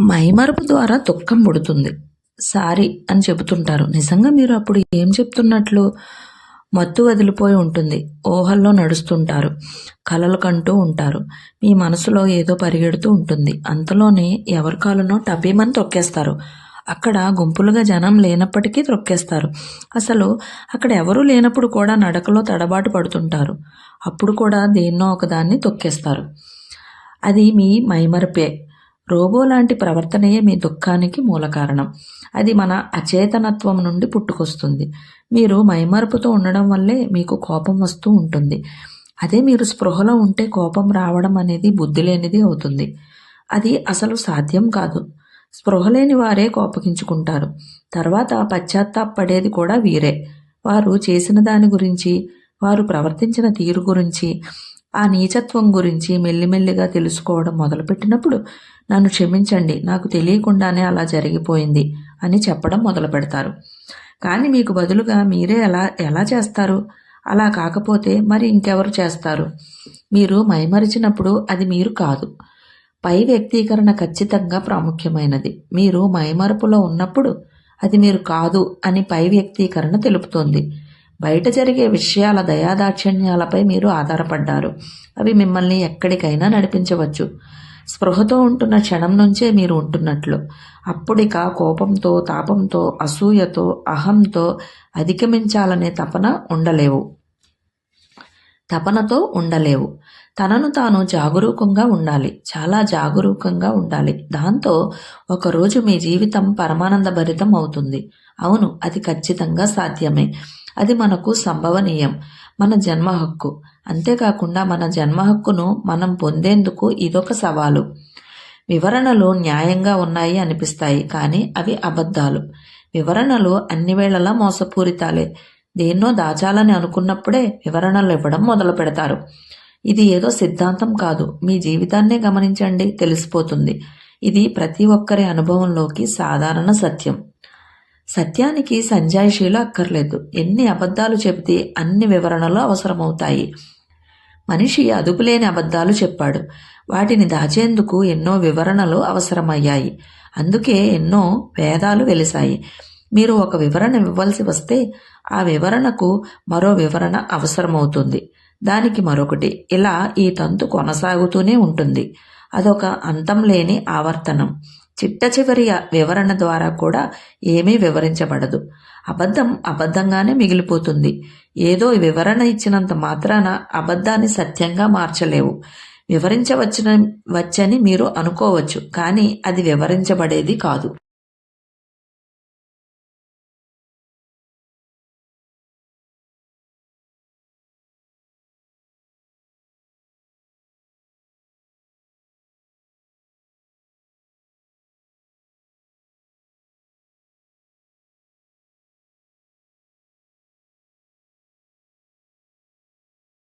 మైమరుపు ద్వారా దుఃఖం పుడుతుంది సారీ అని చెబుతుంటారు. నిజంగా మీరు అప్పుడు ఏం చెప్తున్నట్లు మత్తు వదిలిపోయి ఉంటుంది. ఊహల్లో నడుస్తుంటారు. కలలు కంటూ ఉంటారు. మీ మనసులో ఏదో పరిగెడుతూ ఉంటుంది. అంతలోనే ఎవరి కాలునో టపీమని తొక్కేస్తారు. అక్కడ గుంపులుగా జనం లేనప్పటికీ తొక్కేస్తారు. అసలు అక్కడ ఎవరూ లేనప్పుడు కూడా నడకలో తడబాటు పడుతుంటారు. అప్పుడు కూడా దేన్నో ఒకదాన్ని తొక్కేస్తారు. అది మీ మైమరపే. రోబో లాంటి ప్రవర్తనయే మీ దుఃఖానికి మూల కారణం. అది మన అచేతనత్వం నుండి పుట్టుకొస్తుంది. మీరు మైమరుపుతో ఉండడం వల్లే మీకు కోపం వస్తూ ఉంటుంది. అదే మీరు స్పృహలో ఉంటే కోపం రావడం అనేది బుద్ధి లేనిది అవుతుంది. అది అసలు సాధ్యం కాదు. స్పృహ లేని వారే కోపగించుకుంటారు. తర్వాత పశ్చాత్తాపడేది కూడా వీరే. వారు చేసిన దాని గురించి వారు ప్రవర్తించిన తీరు గురించి ఆ నీచత్వం గురించి మెల్లిమెల్లిగా తెలుసుకోవడం మొదలుపెట్టినప్పుడు నన్ను క్షమించండి నాకు తెలియకుండానే అలా జరిగిపోయింది అని చెప్పడం మొదలు పెడతారు కానీ మీకు బదులుగా మీరే ఎలా ఎలా చేస్తారు? అలా కాకపోతే మరి ఇంకెవరు చేస్తారు? మీరు మైమరిచినప్పుడు అది మీరు కాదు. పై వ్యక్తీకరణ ఖచ్చితంగా ప్రాముఖ్యమైనది. మీరు మైమరుపులో ఉన్నప్పుడు అది మీరు కాదు అని పై వ్యక్తీకరణ తెలుపుతోంది. బయట జరిగే విషయాల దయాదాక్షిణ్యాలపై మీరు ఆధారపడ్డారు. అవి మిమ్మల్ని ఎక్కడికైనా నడిపించవచ్చు. స్పృహతో ఉంటున్న క్షణం నుంచే మీరు ఉంటున్నట్లు. అప్పుడిక కోపంతో తాపంతో అసూయతో అహంతో అధిగమించాలనే తపన ఉండలేవు. తపనతో ఉండలేవు. తనను తాను జాగరూకంగా ఉండాలి. చాలా జాగరూకంగా ఉండాలి. దాంతో ఒకరోజు మీ జీవితం పరమానందభరితం అవుతుంది. అవును అది ఖచ్చితంగా సాధ్యమే. అది మనకు సంభవనీయం. మన జన్మ హక్కు. అంతేకాకుండా మన జన్మ హక్కును మనం పొందేందుకు ఇదొక సవాలు. వివరణలు న్యాయంగా ఉన్నాయి అనిపిస్తాయి కానీ అవి అబద్ధాలు. వివరణలు అన్ని వేళలా మోసపూరితాలే. దేన్నో దాచాలని అనుకున్నప్పుడే వివరణలు ఇవ్వడం మొదలు పెడతారు. ఇది ఏదో సిద్ధాంతం కాదు. మీ జీవితాన్నే గమనించండి. తెలిసిపోతుంది. ఇది ప్రతి ఒక్కరి అనుభవంలోకి సాధారణ సత్యం. సత్యానికి సంజాయిషీలు అక్కర్లేదు. ఎన్ని అబద్ధాలు చెబితే అన్ని వివరణలు అవసరమవుతాయి. మనిషి అదుపులేని అబద్ధాలు చెప్పాడు. వాటిని దాచేందుకు ఎన్నో వివరణలు అవసరమయ్యాయి. అందుకే ఎన్నో వేదాలు వెలిశాయి. మీరు ఒక వివరణ ఇవ్వాల్సి వస్తే ఆ వివరణకు మరో వివరణ అవసరమవుతుంది. దానికి మరొకటి ఇలా ఈ తంతు కొనసాగుతూనే ఉంటుంది. అదొక అంతం లేని ఆవర్తనం. చిట్ట చివరి వివరణ ద్వారా కూడా ఏమీ వివరించబడదు. అబద్ధం అబద్ధంగానే మిగిలిపోతుంది. ఏదో వివరణ ఇచ్చినంత మాత్రాన అబద్ధాన్ని సత్యంగా మార్చలేవు. వివరించవచ్చిన వచ్చని మీరు అనుకోవచ్చు కానీ అది వివరించబడేది కాదు.